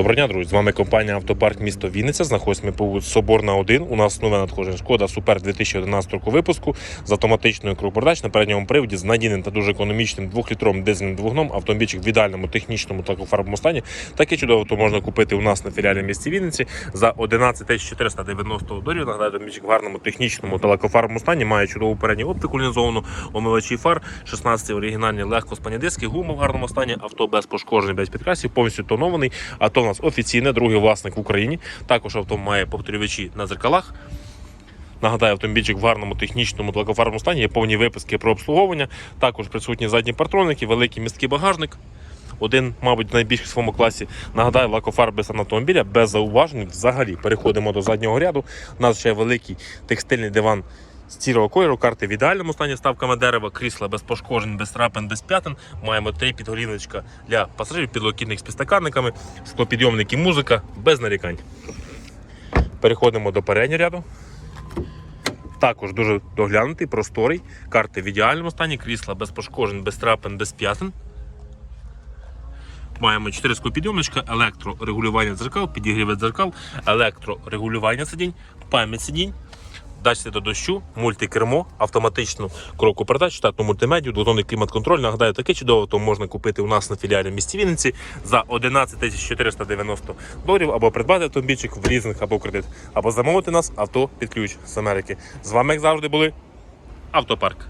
Доброго дня, друзі. З вами компанія Автопарк місто Вінниця. Знаходимося по Соборна 1. У нас нове надходження шкода Супер 2011 року випуску з автоматичною крупордач на передньому приводі з надійним та дуже економічним двохлітровим дизельним двигуном. Автомобільчик в ідеальному технічному та фарбовому стані. Таке чудово то можна купити у нас на філіалі місті Вінниці за 11 490 доларів. Нагадаю, автомобільчик в гарному технічному та лакофарбовому стані. Має чудову передню оптику лінзовану, омивачі фар, 16 оригінальні легко спані диски, гума в гарному стані, авто без пошкоджень, без підкрасів, повністю тонований. Авто нас офіційне, другий власник в Україні. Також авто має повторювачі на зеркалах. Нагадаю, автомобільчик в гарному технічному та стані, є повні виписки про обслуговування. Також присутні задні партроники, великий місткий багажник. Один, мабуть, найбільший в своєму класі. Нагадаю, лакофарби стан автомобіля без зауважень. Взагалі переходимо до заднього ряду. У нас ще великий текстильний диван з сірого кольору, карти в ідеальному стані ставками дерева, крісла без пошкоджень, без трапин, без п'ятин. Маємо три підголівничка для пасажирів, підлокітник з підстаканниками, склопідйомники, музика, без нарікань. Переходимо до переднього ряду. Також дуже доглянутий, просторий. Карти в ідеальному стані, крісла без пошкоджень, без трапин, без п'ятин. Маємо 4 склопідйомничка, електрорегулювання дзеркал, підігрівець дзеркал, електрорегулювання сидінь, пам'ять сидінь, датчики до дощу, мультикермо, автоматичну кроку передач, штатну мультимедію, двотонний клімат-контроль. Нагадаю, таке чудово, то можна купити у нас на філіалі в місті Вінниці за 11 490 доларів або придбати автомобільчик в лізинг або кредит, або замовити нас авто під ключ з Америки. З вами, як завжди, були Автопарк.